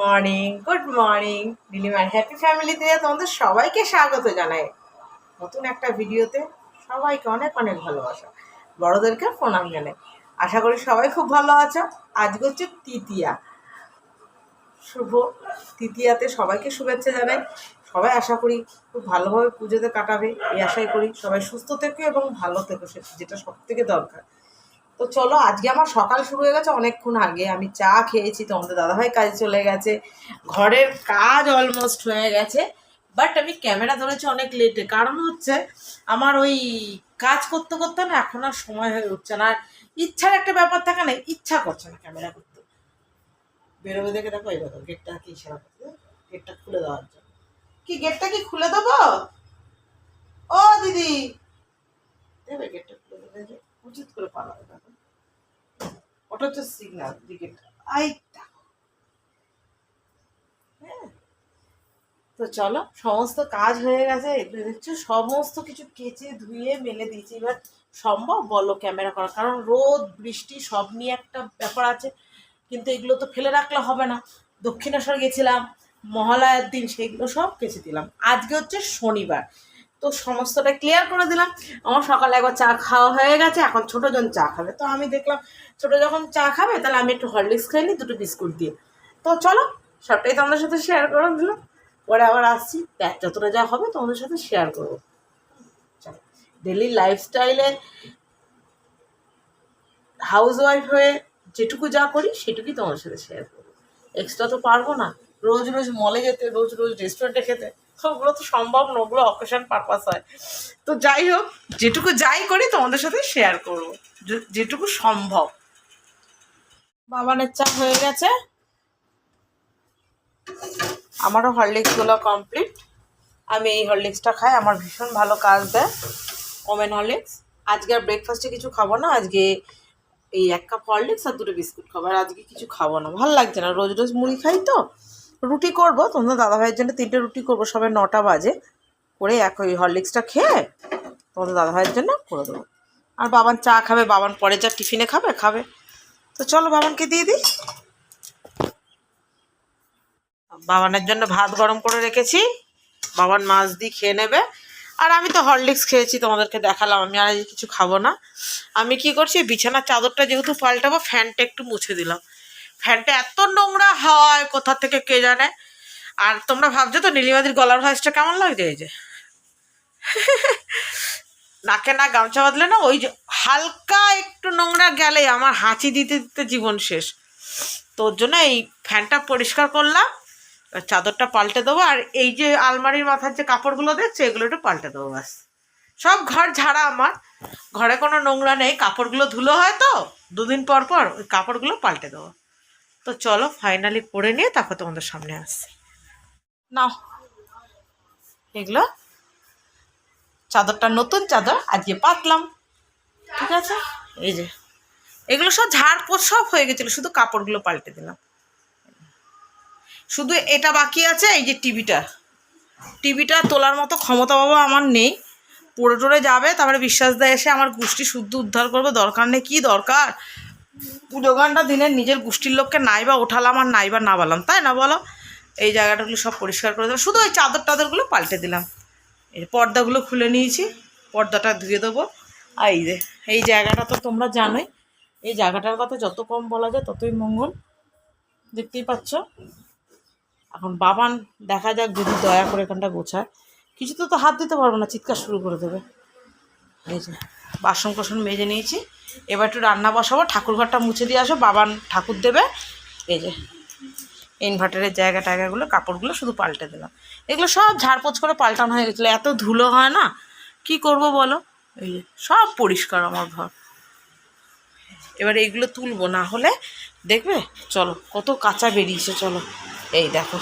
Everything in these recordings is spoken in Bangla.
মর্নিং গুড মর্নিং নীলিমার হ্যাপি ফ্যামিলিতে তোমাদের সবাইকে স্বাগত জানাই। নতুন একটা ভিডিওতে সবাইকে অনেক অনেক ভালোবাসা। বড়োদেরকে প্রণাম জানাই। আশা করি সবাই খুব ভালো আছো। আজকে হচ্ছে তৃতীয়া। শুভ তৃতীয়াতে সবাইকে শুভেচ্ছা জানাই। সবাই আশা করি খুব ভালোভাবে পুজোতে কাটাবে। এই আশাই করি সবাই সুস্থ থেকো এবং ভালো থেকো যেটা সব থেকে দরকার। তো চলো, আজকে আমার সকাল শুরু হয়ে গেছে অনেকক্ষণ আগে। আমি চা খেয়েছি তোমাদের দাদাভাই কাজে চলে গেছে। ঘরের কাজ অলমোস্ট হয়ে গেছে বাট আমি ক্যামেরা ধরেছি অনেক লেটে কারণ হচ্ছে, আমার ওই কাজ করতে করতে না এখন আর সময় হয়ে উঠছে না। আর ইচ্ছার একটা ব্যাপার থাকে না, ইচ্ছা করছে না ক্যামেরা করতে। বেরোবে দেখে দেখো, এই দেখো গেটটা কি ইশারা করছে গেটটা খুলে দেওয়ার জন্য। কি গেটটা কি খুলে দেবো? ও, দিদি। দেবে গেটটা খুলে দেবে করে ওটা হচ্ছে সিগনাল আই হ্যাঁ। তো চলো, সমস্ত কাজ হয়ে গেছে দেখছ, সমস্ত কিছু কেচে, ধুয়ে, মেলে দিয়েছি। এবার সম্ভব? বলো ক্যামেরা করা। কারণ রোদ, বৃষ্টি, সব নিয়ে একটা ব্যাপার আছে। কিন্তু এগুলো তো ফেলে রাখলে হবে না। দক্ষিণেশ্বর গেছিলাম, মহালয়ার দিন সেইগুলো সব কেচে দিলাম। আজকে হচ্ছে শনিবার। তো সমস্তটা ক্লিয়ার করে দিলাম। আমার সকালে একবার চা খাওয়া হয়ে গেছে, এখন ছোটোজন চা খাবে। তো আমি দেখলাম ছোটো যখন চা খাবে, তাহলে আমি একটু হরলিক্স খাই নি দুটো বিস্কুট দিয়ে। তো চলো, সবটাই তোমাদের সাথে শেয়ার করে দিলাম। পরে আবার আসছি। দেখ, যতটা যা হবে তোমাদের সাথে শেয়ার করব। চলো ডেলি লাইফস্টাইলে হাউস ওয়াইফ হয়ে যেটুকু যা করি, সেটুকুই তোমার সাথে শেয়ার করব। এক্সট্রা তো পারব না। রোজ রোজ মলে যেতে, রোজ রোজ রেস্টুরেন্টে খেতে। ওগুলো তো সম্ভব না, ওগুলো অকেশন পারপাস হয়। তো যাই হোক, যেটুকু যাই করি তোমাদের সাথে শেয়ার করব। যেটুকু সম্ভব। বাবানের চা হয়ে গেছে। আমারও হরলিক্সগুলো কমপ্লিট আমি এই হরলিক্সটা খাই, আমার ভীষণ ভালো কাজ দেয়। Women Horlicks. আজকে আর ব্রেকফাস্টে কিছু খাব না, আজকে এই এক কাপ হরলিক্স আর দুটো বিস্কুট খাব। আর আজকে কিছু খাব না। ভালো লাগছে না। রোজ রোজ মুড়ি খাই তো। রুটি করব, তোমাদের দাদাভাইয়ের জন্য তিনটে রুটি করব, সবে নটা বাজে। করে এক ওই হরলিক্সটা খেয়ে তোমাদের দাদাভাইয়ের জন্য করে দেবো। আর বাবান চা খাবে, বাবান পরে যা টিফিনে খাবে খাবে। তো চলো বাবানকে দিয়ে দিই। বাবানের জন্য ভাত গরম করে রেখেছি। বাবান মাছ দিয়ে খেয়ে নেবে। আর আমি তো হরলিক্স খেয়েছি, তোমাদেরকে দেখালাম। আমি আর কিছু খাব না। আমি কি করছি, বিছানার চাদরটা যেহেতু পাল্টাবো, ফ্যানটা একটু মুছে দিলাম। ফ্যানটা এত নোংরা হয়, কোথা থেকে কে জানে? আর তোমরা ভাবছ তো নীলিমাদির গলার ভয়েসটা কেমন লাগছে? এই যে। নাকে না গামছা বাঁধলে না, ওই যে হালকা একটু নোংরা গেলে আমার হাঁচি দিতে দিতে জীবন শেষ। তো ওর জন্য এই ফ্যানটা পরিষ্কার করলাম চাদরটা পাল্টে দেবো, আর এই যে আলমারির মাথার যে কাপড়গুলো দেখছে, এগুলো একটু পাল্টে দেবো ব্যাস। সব ঘর ঝাড়া আমার, ঘরে কোনো নোংরা নেই, কাপড়গুলো ধুলো হয় তো দুদিন পর পর ওই কাপড়গুলো পাল্টে দেবো। তো চলো ফাইনালি পরে নিয়ে তারপর তোমাদের সামনে আসছি। নাও। এগুলো। চাদরটা নতুন চাদর, আজকে পাতলাম। ঠিক আছে? এই যে। এগুলো সব ঝাড় পোছ সব হয়ে গেছিল, শুধু কাপড়গুলো পাল্টে দিলাম। শুধু এটা বাকি আছে, এই যে টিভিটা। টিভিটা তোলার মতো ক্ষমতা বাবা আমার নেই। পড়ে টরে যাবে, তারপরে বিশ্বাস দেয় এসে আমার গোষ্ঠী শুদ্ধ উদ্ধার করবে, দরকার নেই কী দরকার? পুজো গানটা দিনে নিজের গোষ্ঠীর লোককে নাই বা ওঠালাম আর নাই বা না বললাম তাই না বলো? এই জায়গাটাগুলো সব পরিষ্কার করে দিলাম শুধু ওই চাদর টাদরগুলো পাল্টে দিলাম। এই পর্দাগুলো খুলে নিয়েছি, পর্দাটা ধুয়ে দেবো। আর এই যে, এই জায়গাটা তো তোমরা জানোই। এই জায়গাটার কথা যত কম বলা যায় ততই মঙ্গল। দেখতেই পাচ্ছ? এখন বাবান, দেখা যাক যদি দয়া করে এখানটা গোছায়। কিছুতে তো হাত দিতে পারব না, চিৎকার শুরু করে দেবে। এই যে। বাসন কোসন মেজে নিয়েছি। এবার একটু রান্না বসাবো, ঠাকুরঘরটা মুছে দিয়ে আসো বাবান ঠাকুর দেবে। এই যে ইনভার্টারের জায়গা টায়গাগুলো, কাপড়গুলো শুধু পাল্টে দিলাম। এগুলো সব ঝাড়পোছ করে পাল্টানো হয়ে গেছিল, এত ধুলো হয় না। কি করব বলো? এই যে সব পরিষ্কার আমার ঘর। এবার এইগুলো তুলবো, না হলে দেখবে? চলো, কত কাঁচা বেরিয়েছে, চলো। এই দেখো,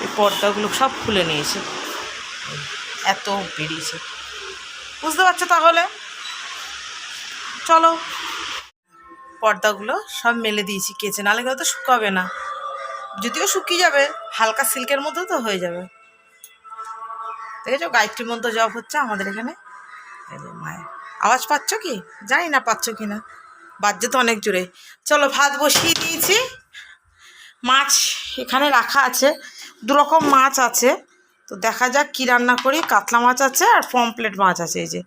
এই পর্দাগুলো সব খুলে নিয়েছে। এত বেরিয়েছে। বুঝতে পারছ তাহলে? চলো। পর্দাগুলো সব মেলে দিয়েছি, কেচে। নালে তো শুকাবে না। যদিও শুকিয়ে যাবে, হালকা সিল্কের মধ্যে তো হয়ে যাবে। দেখেছ গায়ত্রী মন্ত্র জব হচ্ছে আমাদের এখানে? মায়ের। আওয়াজ পাচ্ছ কি? জানি না পাচ্ছ কি না বাজছে তো অনেক জোরে। চলো, ভাত বসিয়ে দিয়েছি। মাছ এখানে রাখা আছে। দু রকম মাছ আছে। তো দেখা যাক কী রান্না করি। কাতলা মাছ আছে আর পমপ্লেট মাছ আছে এই যে।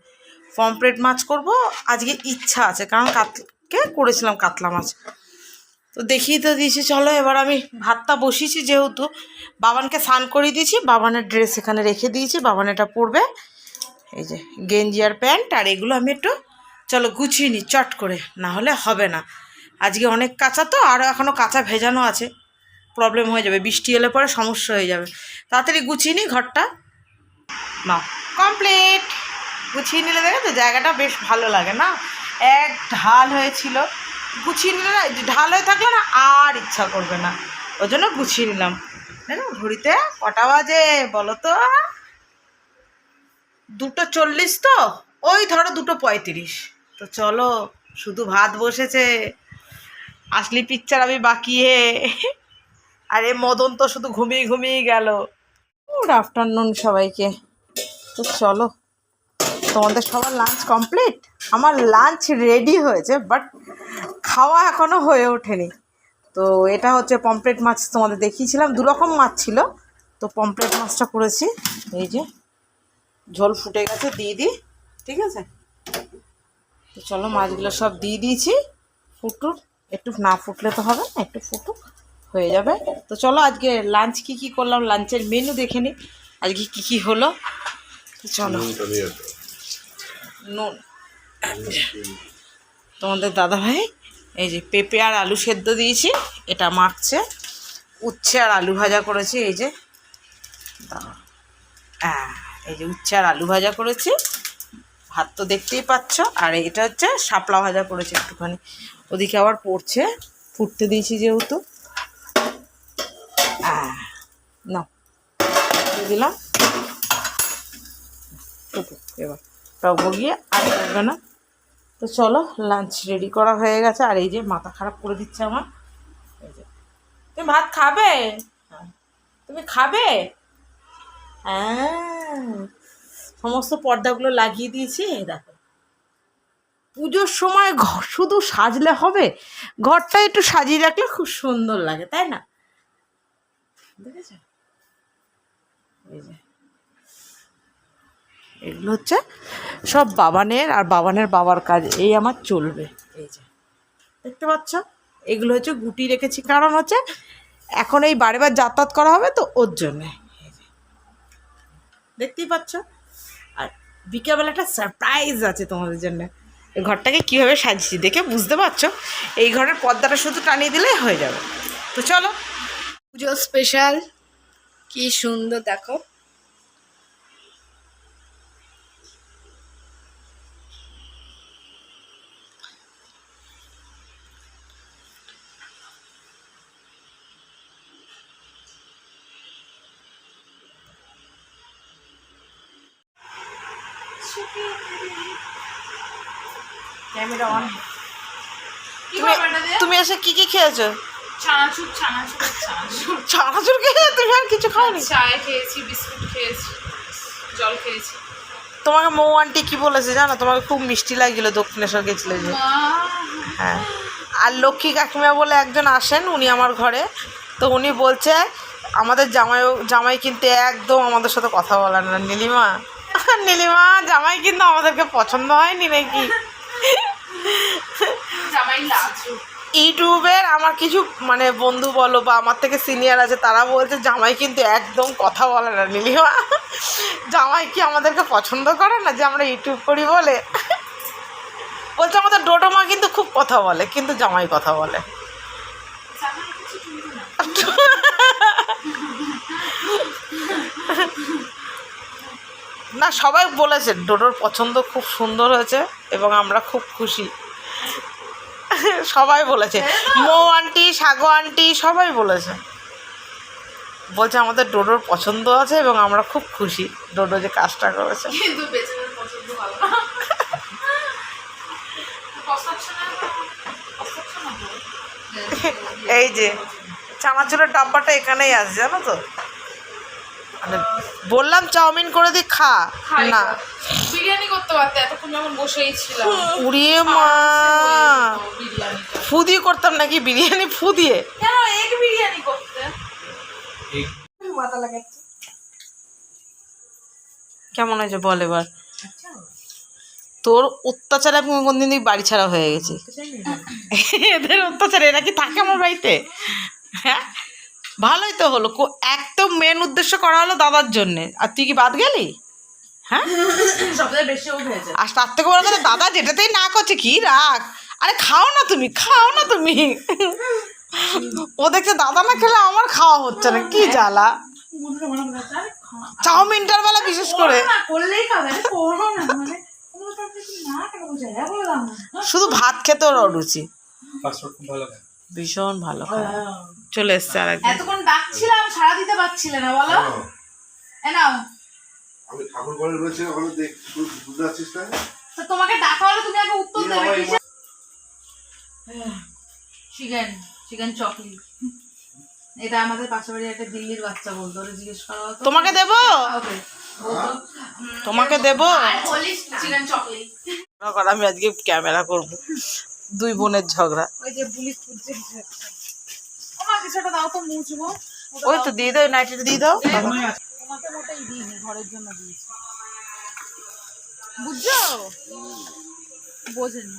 পমপ্লেট মাছ করব। আজকে ইচ্ছা আছে, কারণ কাতকে করেছিলাম কাতলা মাছ। তো দেখিয়ে তো দিয়েছি, চলো এবার আমি ভাতটা বসিয়েছি যেহেতু। বাবানকে স্নান করিয়ে দিয়েছি, বাবানের ড্রেস এখানে রেখে দিয়েছি, বাবান এটা পরবে। এই যে গেঞ্জি আর প্যান্ট, আর এগুলো আমি একটু, চলো গুছিয়ে নিই, চট করে, না হলে হবে না। আজকে অনেক কাঁচা তো আরও এখনও কাঁচা ভেজানো আছে। প্রবলেম হয়ে যাবে, বৃষ্টি এলে পরে সমস্যা হয়ে যাবে। তাড়াতাড়ি গুছিয়ে নিই ঘরটা। না কমপ্লিট গুছিয়ে নিলে দেখে তো জায়গাটা বেশ ভালো লাগে, না? এক ঢাল হয়েছিল। গুছিয়ে নিলে না, ঢাল হয়ে থাকলে না আর ইচ্ছা করবে না। ওই জন্য গুছিয়ে নিলাম। দেখো, ঘড়িতে কটা বাজে বলো তো? দুটো চল্লিশ তো? ওই ধরো দুটো পঁয়ত্রিশ। তো চলো, শুধু ভাত বসেছে। আসলি পিকচার আমি বাকি বাকিয়ে আরে মদন তো শুধু ঘুমিয়ে ঘুমিয়ে গেল। গুড আফটারনুন সবাইকে। তো চলো। তোমাদের সবার লাঞ্চ কমপ্লিট আমার লাঞ্চ রেডি হয়েছে বাট খাওয়া এখনও হয়ে ওঠেনি। তো এটা হচ্ছে পমপ্লেট মাছ তোমাদের দেখিয়েছিলাম দু রকম মাছ ছিল। তো পমপ্লেট মাছটা করেছি। এই যে, ঝোল ফুটে গেছে, দিয়ে দিই, ঠিক আছে? তো চলো মাছগুলো সব দিয়ে দিয়েছি। ফুটুক, একটু না ফুটলে তো হবে না, একটু ফুটুক, হয়ে যাবে। তো চলো আজকে লাঞ্চ কি কি করলাম লাঞ্চের মেনু দেখে নিই। আজকে কি কি হলো? চলো। নুন তোমাদের দাদা ভাই এই যে পেঁপে আর আলু সেদ্ধ দিয়েছি এটা মাখছে উচ্ছে আর আলু ভাজা করেছি এই যে হ্যাঁ এই যে উচ্ছে আর আলু ভাজা করেছি ভাত তো দেখতেই পাচ্ছ আর এটা হচ্ছে শাপলা ভাজা করেছে একটুখানি। ওদিকে আবার পড়ছে ফুটতে দিয়েছি যেহেতু। নাও দিয়ে দিলাম। ফুটুক এবার টক গিয়ে আর করবে না। তো চলো লাঞ্চ রেডি করা হয়ে গেছে। আর এই যে মাথা খারাপ করে দিচ্ছে আমার। তুমি ভাত খাবে? হ্যাঁ। তুমি খাবে? হ্যাঁ। সমস্ত পর্দাগুলো লাগিয়ে দিয়েছি দেখো। পুজোর সময় ঘর শুধু সাজলে হবে? ঘরটা একটু সাজিয়ে রাখলে খুব সুন্দর লাগে, তাই না? দেখেছ? এই যে। এগুলো হচ্ছে সব বাবানের আর বাবানের বাবার কাজ, এই আমার চলবে, এই যে। দেখতে পাচ্ছ? এগুলো হচ্ছে গুটি রেখেছি, কারণ হচ্ছে এখন এই বারে বার যাতায়াত করা হবে তো ওর জন্যে। দেখতেই পাচ্ছ? আর বিকেলবেলা একটা সারপ্রাইজ আছে তোমাদের জন্য। ঘরটাকে কীভাবে সাজিয়েছি দেখে বুঝতে পারছ? এই ঘরের পর্দাটা শুধু টানিয়ে দিলেই হয়ে যাবে। তো চলো। পুজো স্পেশাল কি সুন্দর, দেখো। ক্যামেরা অন তুমি তুমি এসে কি কি খেয়েছো? চানাচুর চানাচুর চানাচুর চানাচুর খেয়ে তুমি আর কিছু খাওনি? চায় খেয়েছি বিস্কুট খেয়েছি জল খেয়েছি। তোমাকে মৌ আন্টি কি বলেছে জানো? তোমাকে খুব মিষ্টি লাগছিল দক্ষিণেশ্বর গেছিলে যে। হ্যাঁ। আর লক্ষ্মী কাকিমা বলে একজন আসেন উনি আমার ঘরে। তো উনি বলছে আমাদের জামাই জামাই কিন্তু একদম আমাদের সাথে কথা বলেন না নীলিমা। নীলিমা জামাই কিন্তু আমাদেরকে পছন্দ হয়নি নাকি? ইউটিউবের আমার কিছু মানে বন্ধু বলো বা আমার থেকে সিনিয়র আছে তারা বলছে জামাই কিন্তু একদম কথা বলে না নীলিমা। জামাই কি আমাদেরকে পছন্দ করে না যে আমরা ইউটিউব করি বলে? বলছে আমাদের ডোডোমা কিন্তু খুব কথা বলে কিন্তু জামাই কথা বলে। জামাই না সবাই বলেছে ডোডোর পছন্দ খুব সুন্দর হয়েছে এবং আমরা খুব খুশি। সবাই বলেছে। মৌ আন্টি সাগো আন্টি সবাই বলেছে। বলছে আমাদের ডোডোর পছন্দ আছে এবং আমরা খুব খুশি। ডোডো যে কাজটা করেছে। তো? এই যে চানাচুরের ডাব্বাটা এখানেই আছে জানো তো? মানে বললাম চাউমিন করে দি খা। না। বিরিয়ানি করতে পারতে এতক্ষণ যখন বসেই ছিলাম। উড়িয়ে মা। বিরিয়ানিটা। ফু দিয়ে করতাম নাকি? বিরিয়ানি ফু দিয়ে। কেন এগ বিরিয়ানি করতে? মাথা লাগাচ্ছে। কেমন হয়েছে বল এবার? তোর অত্যাচারে আমি কোনদিন বাড়ি ছাড়া হয়ে গেছি। এদের অত্যাচারে এরা কি থাকে আমার বাড়িতে? হ্যাঁ? ভালোই তো হলো। কো- এক তো মেন উদ্দেশ্য করা হলো দাদার জন্যে। আর তুই কি বাদ গেলি? হ্যাঁ? আর তার থেকে বড় কথা দাদা যেটাতেই না করছে কি রাখ আরে খাও না তুমি খাও না তুমি। ও দেখছে দাদা না খেলে আমার খাওয়া হচ্ছে না কি জ্বালা। চাউমিনটার বেলা বিশেষ করে। মানে শুধু ভাত খেতে ওর অরুচি। ভীষণ ভালো খায়। চলে এসছে আর একদিন এতক্ষণ ডাকছিলাম সারা দিতে পারছিলে না বলো। এ নাও। আমি ঠাকুর ঘরে রয়েছে ওখানে দেখ তুই বুঝতে পারছিস না? তো তোমাকে ডাকা হলে তুমি আগে উত্তর দেবে কিসে? Chicken chicken chocolate. এটা আমাদের পাশের বাড়ির একটা দিল্লির বাচ্চা বলতো ওরা জিজ্ঞেস করা হতো। তোমাকে দেবো? তোমাকে দেবো? আর বলিস চিকেন চকলেট। আমি আজকে ক্যামেরা করব। দুই বোনের ঝগড়া। ওই তো ওই তো দিয়ে দাও নাইটিটা দিয়ে দাও। ঘরের জন্য দিয়েছি। বুঝছ? বোঝেনি।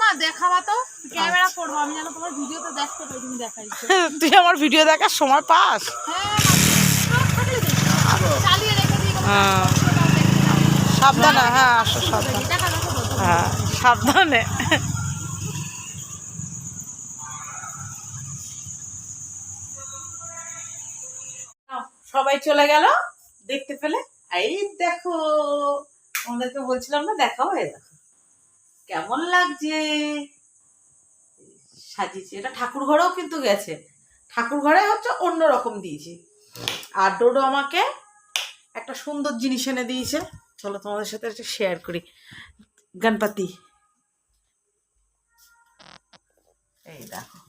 মা দেখাবা তো ক্যামেরা করব আমি যেন তোমার ভিডিওতে দেখতে পাই তুমি দেখাইছো তুই আমার ভিডিও দেখার সময় পাস। হ্যাঁ হ্যাঁ। সাবধানে হ্যাঁ আসো সাবধানে। হ্যাঁ সাবধানে। সবাই চলে গেল, দেখতে পেলে, এই দেখো আমাদেরকে বলছিলাম না, দেখাও, এই দেখো। কেমন লাগছে? সাজিয়েছি। এটা ঠাকুর ঘরেও কিন্তু গেছে। ঠাকুর ঘরে হচ্ছে অন্য রকম দিয়েছি। আর ডোডো আমাকে একটা সুন্দর জিনিস এনে দিয়েছে। চলো তোমাদের সাথে একটু শেয়ার করি। গণপতি। এই দেখো।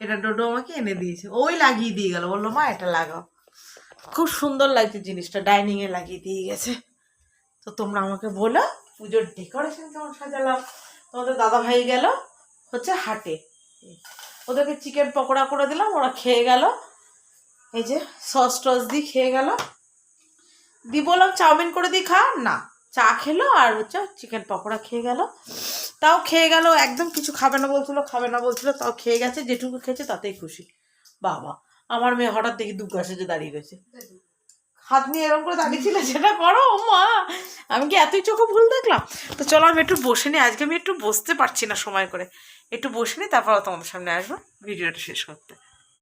এটা ডোডো আমাকে এনে দিয়েছে। ওই লাগিয়ে দিয়ে গেল। বলল, মা, এটা লাগাও। খুব সুন্দর লাগছে জিনিসটা। ডাইনিং এ লাগিয়ে দিয়ে গেছে। তো তোমরা আমাকে বলো, পুজোর ডেকোরেশন কেমন সাজালাম? তোমাদের দাদা ভাই গেল হচ্ছে হাটে। ওদেরকে চিকেন পকোড়া করে দিলাম, ওরা খেয়ে গেল। এই যে সস টস দিয়ে খেয়ে গেল। দি বললাম, চাউমিন করে দিই খা। না, চা খেলো আর হচ্ছে চিকেন পকোড়া খেয়ে গেল। তাও খেয়ে গেল, একদম কিছু খাবে না বলছিল, খাবে না বলছিল, তাও খেয়ে গেছে, যেটুকু খেয়েছে তাতেই খুশি। বাবা, আমার মেয়ে হঠাৎ দেখি দুঃখ সেজে দাঁড়িয়ে গেছে হাত নিয়ে এরকম করে দাঁড়িয়ে ছিল, সেটা করো মা। আমি কি এতই চোখে ভুল দেখলাম? তো চলো আমি একটু বসে নিই, আজকে আমি একটু বসতে পারছি না সময় করে। একটু বসে নিই, তারপর তোমাদের সামনে আসব, ভিডিওটা শেষ করতে।